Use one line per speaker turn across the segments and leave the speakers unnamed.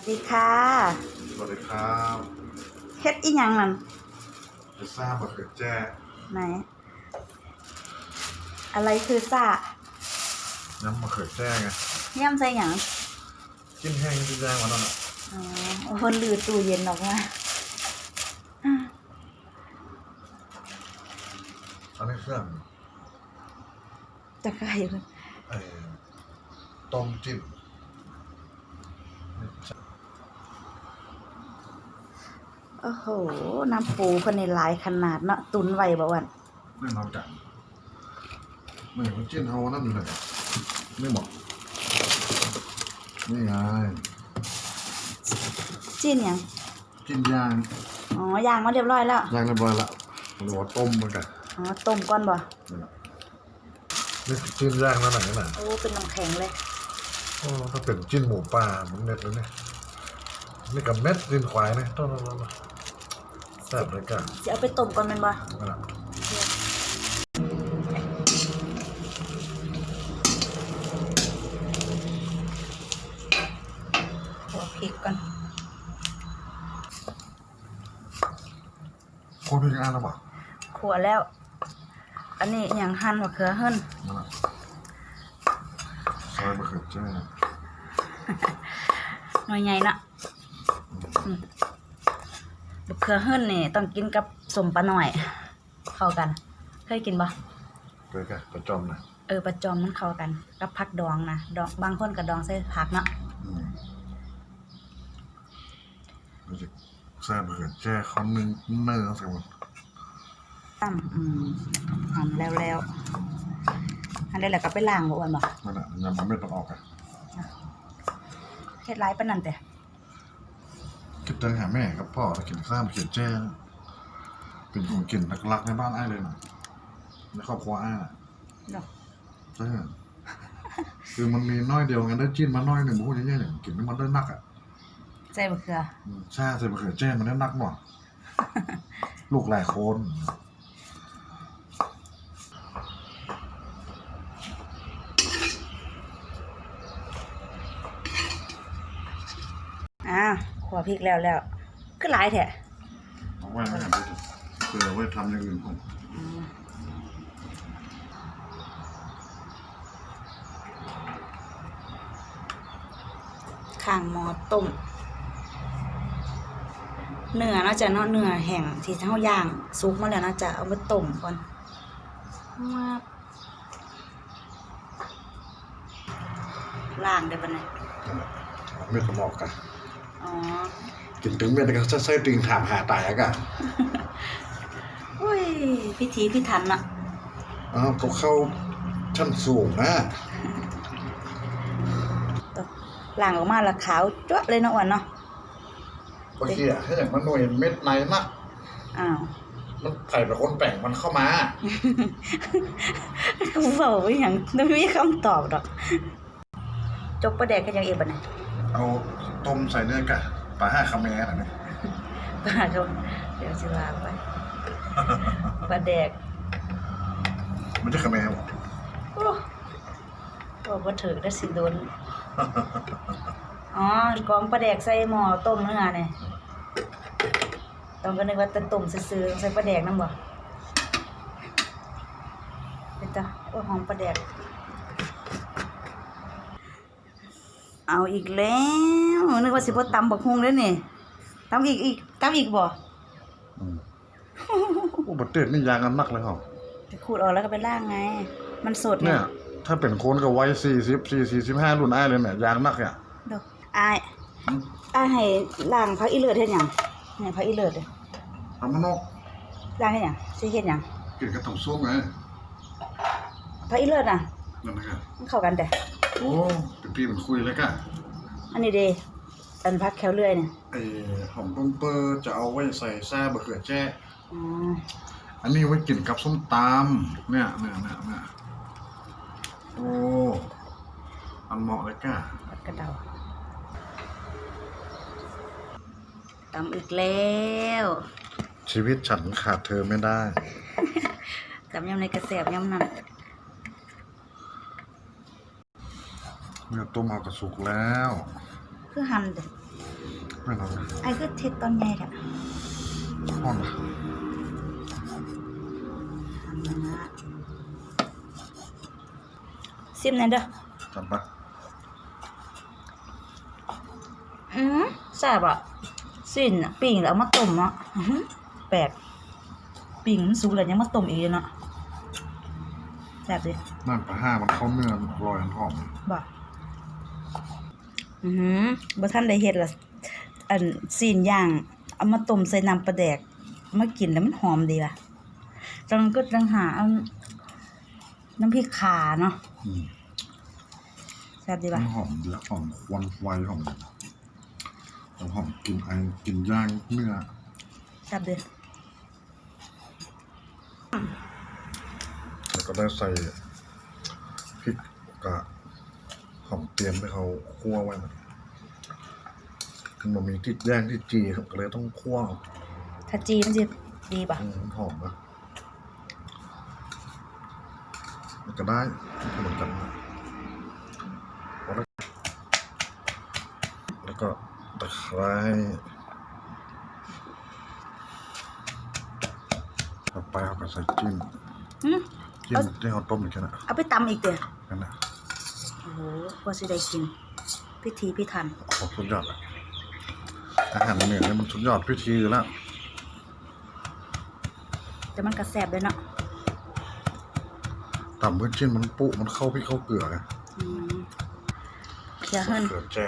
สดีค่ะ
สวัสดีครับ
เฮ็ดอีหยังนั่น
จะทราบมะเขือแจ้
ไหน อะไรคือซ่า
น้ำมะเขือแจ้ไง
ย่ำใส่หยัง
กินแห้งที่ย่างมาแล้วน่ะ
อ๋อโอ้คนลือตู้เย็นออกมา
อันนี้เครื่อง
จะไก่เพิ่น
เอ่อต้มจิ้ม
โอ้โห น้ำปูเพิ่นนี่หลายขนาดเนาะตุนไว้บ่วัน
แน่นอนจังไม่มันจิ้มเอานั่นเลยไม่หมดนี่ไง
จิ้นหยัง
จิ้มย่าง
อ๋อย่างมาเรียบร้อยแล้ว
ย่างเรียบร้อยละหรือว่าต้มเหมือนกัน
อ๋อต้มก่อนบ่
นี่แหละนี่คือจิ้มย่างแล้วไหนน่ะ
โอ้เป็นน้ำแข็งเลย
โอ้ถ้าเป็นจิ้มหมูป่ามันเม็ดเลยเนี่ยนี่กับเม็ดจิ้มควายเนี่ยต้นๆๆ แซ่บเลยกัน
สิเอาไปต้มก่อนแม่นบ่
นั่นแหละ
ขอพริกก่อน
โคตรพิงอ่านแล้วบอก
ขัวแล้ว อันนี้อหย่างหั่นมะเขือเฮิ่น
นั่นแหละซอยมะเขือแจ้
หน่อยใหญ่เนาะอืม มะเขือเฮิ่นนี่ต้องกินกับสมปลาหน่อย เข้ากัน เคยกินบ่
ไปกันประจอมนะ
เออประจอมมันเข้ากัน กับผักดองนะดองบางคนก็ดองใส่ผักเนาะ
อืมรู้สึกแซ่บมะเขือแจ้เขานึ่งเนื้อสักวัน
ตั้มอืมหอมแล้วแล้วอันนี้แหละก็ไปล้างบ่อ้วนบ่
นั่นแหละยำมันไม่ต้องออกอะ
เฮ็ดหลายปานนั้นแต่
คิดถึงหาแม่กับพ่อแล้วกินข้ามเขียนแจ้งเป็นของเกินหลักๆในบ้านไอ้เลยนะในครอบครัวไอ้า
เนาะ
ใช่คือมันมีน้อยเดียวกันได้จิ้นมาน้อยหนึ่งพูดง่ายๆเนี่ยกินไม่มันได้นักอะ
ใส่มะเขือ
อืมใช่ใส่มะเขือแจ้มันได้นักหน่อยลูกหลายคน
อ่าขัวพริกแล้วแล้วก็หลายแท้
เอาไว้ไม่ทำไปถึงเผื่อไว้ทำอย่างอื่นผม
อืมข้างหม้อต้มเนื้อเนาะจะเนาะเนื้อแห้งที่เฮาย่างสุกมาแล้วเนาะจะเอามาต้มก่อนมาล้างได้ปะเนี่ย
นั่นแหละเอาเม็ดกระบอกกัน
อ๋อ
กินถึงเม็ดก็ใส่ติงถามหาตายอะกัน
อุ้ยพิธีพิถันเนาะ
อ้าวเขาเข้าชั้นสูงนะ
ล้างออกมาแล้วขาวจ้วะเลยเนาะอ้วนเนาะ
โอเคอะให้อย่างมันหน่วยเม็ดในนะ
อ้าว
มันใส่เป็นคนแป่งมันเข้ามา
เขาบอกว่าอย่างไม่มีคำตอบดอกจกประแดกกันยังเอบันเนี่ย
เอา ต้มใส่เนื้อกะปลาห้าคาเมนอะไรเนี่ย
ปลาเขาเดี๋ยวสิลาไปปลาแดก
มันจะคาเมนบอก
โอ้บอกว่าถือได้สิโดนอ๋อกองปลาแดกใส่หม้อต้มเนื้อเนี่ยต้องก็นึกว่าจะต้มซื่อๆใส่ปลาแดกน้ำบ่เป็นตาโอ้หอมปลาแดก เอาอีกแล้วนึกว่าสิบ่ตำบักฮุงแล้วนี่ตำอีกอีกตำอีกบ่
อุบัติเหตุนี่ยางกันนักเลยเหรอ
ไปขูดออกแล้วก็ไปล่างไง มันสดไง
เนี่ยถ้าเป็นคนก็ไว้สี่สิบสี่สี่สิบห้ารุ่นไอ้ายเลยเนี่ยยางนักเนี่ย
ดอกอายอายให้ล่างพักอีเลือดเฮ็ดหยังเนี่ยพักอีเลือดเด้อ
ทำมันนอก
ล่างเฮ็ดหยังสิเฮ็ดหยัง
กินกระตุ้งส้มไง
พักอีเลือดน่ะ
นั่นนะครับ
มันเข้ากันแต่
โอ้เป็นพี่มันคุยเลยกะ
อันนี้เด้อันพักแคลเลื่อยเนี่ย
ไอ้หอมต้มเปอร์จะเอาไว้ใส่แซ่บะเขือแจ้
อ๋อ
อันนี้ไว้กินกับส้มตำเนี่ยเนี่ยเนี่ยเนี่ยโอ้อันเหมาะเลยกะ
ผักกระเดาตำอีกแล้ว
ชีวิตฉันขาดเธอไม่ได้
ตำยำในกระแสบยำนั่น
เมื่อต้มเอากระสุกแล้ว
คือหั่นเด้อ
ไม่นาน
ไอ้คือเท็ดตอนใหญ่แท้
ห้องนะ
ซิมแน่เด้อ
จัดปะ
อืมแซ่บอะสิ้นอะปิ่งแล้วเอามาต้มเนาะอื้อหือแปลกปิ่งมันสุกแล้วยังมาต้มอีกเลยเนาะแซ่บดิ
นั่นปลาห้ามันเข้าเนื้อลอยหอม
บ่ อือหือบ่ทันได้เฮ็ดละอันซีนย่าง เอามาต้มใส่น้ำปลาแดกเอามากินแล้วมันหอมดีว่ะจังก็จังหาเอาน้ำพริกข่าเนาะ
อืม
แซ่บดี
มั
ป่ะ
นหอมเยอะหอมควันไฟหอมหอมหอมกินไอกินย่างเนื้อ
แซ่บดี
แล้วก็ได้ใส่พริกกับ หอมเตรียมให้เขาคั่วไว้นะมันมีที่ย่างที่จีครับก็เลยต้องคั่ว
ถ้าจีมันจะดีป่ะ
อืมหอมนะมันก็ได้เหมือนกันนะแล้วแล้วก็ตะไคร้ต่อไปเอาไปใส่จิ้ม
หืม
จิ้มที่เขาต้มอีกแค่นั้น
เอาไปตำอีกเด้อ
นั่นแหละ
โอ้โห กว่าสิได้กิน พิธีพิถัน
โอ้โหสุดยอดเลยอาหารเหนือเนี่ยมันสุดยอดพิธีอยู่แล้ว
แต่มันก็แซ่บเลยเนาะ
ต่ำเพื่อชิ้นมันปุมันเข้าพี่เข้าเกลือไง
อืมเคี่ยวเฮิรน
เกลือแจ้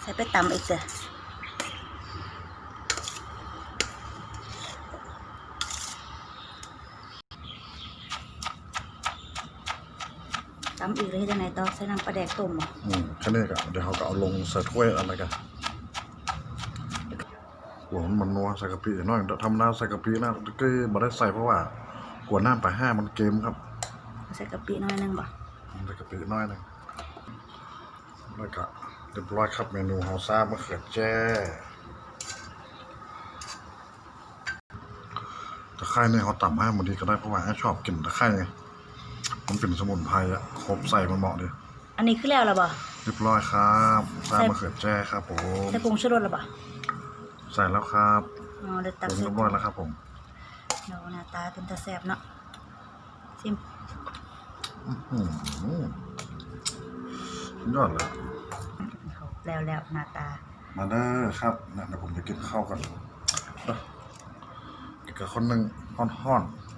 ใส่ไปตำอีกเด้อ ตำอีกเลยจังไหนต่อใส่น้ำปลาแดกต้มบ่
อืมแค่นี้ก็เดี๋ยวเขาก็เอาลงใส่ถ้วยอะไรกันหัวมันนัวใส่กะปิหน่อยทำน้ำใส่กะปินะก็ไม่ได้ใส่เพราะว่ากลัวน้ำไปห้ามันเกมครับ
ใส่กะปิหน้อยหนึงบ่
ใส่กะปิน้อยหนึงแล้วก็เรียบร้อยครับเมนูเฮาซ่ามะเขือแจ้ตะไคร้เนี่ยเขาต่ำให้บางทีก็ได้เพราะว่าไอ้ชอบกินตะไคร้ไง มันเป็นสมุนไพรอะครบใส่มันเหมาะดี
อันนี้คือแล้วล่ะบ่
เรียบร้อยครับซ่า
ใส่
มะเขือแจ้ครับผม
ใส่ผงชูรสล่ะบ่
ใส่แล้วครับ
อ๋อเดี๋ยว
ป
ตัก
รุง
ใส่
เรียบร้อยแล้วครับผม
เดี๋ยวหน้าตาเป็นตาแซ่บเนาะซิม
อืมสุดยอดเลย
แล้วแล้วหน้าตา
มาเด้อครับเนี่ยเดี๋ยวผมจะกินข้าวกันเด้ออีกกับคนหนึ่งฮ้อนๆ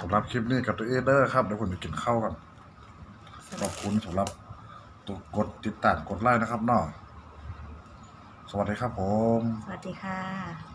สำหรับคลิปนี้กับตัวเอเดอร์ครับเดี๋ยวผมจะกินข้าวกันขอบคุณสำหรับตัวกดติดตามกดไลค์นะครับเนาะสวัสดีครับผม
สวัสดีค่ะ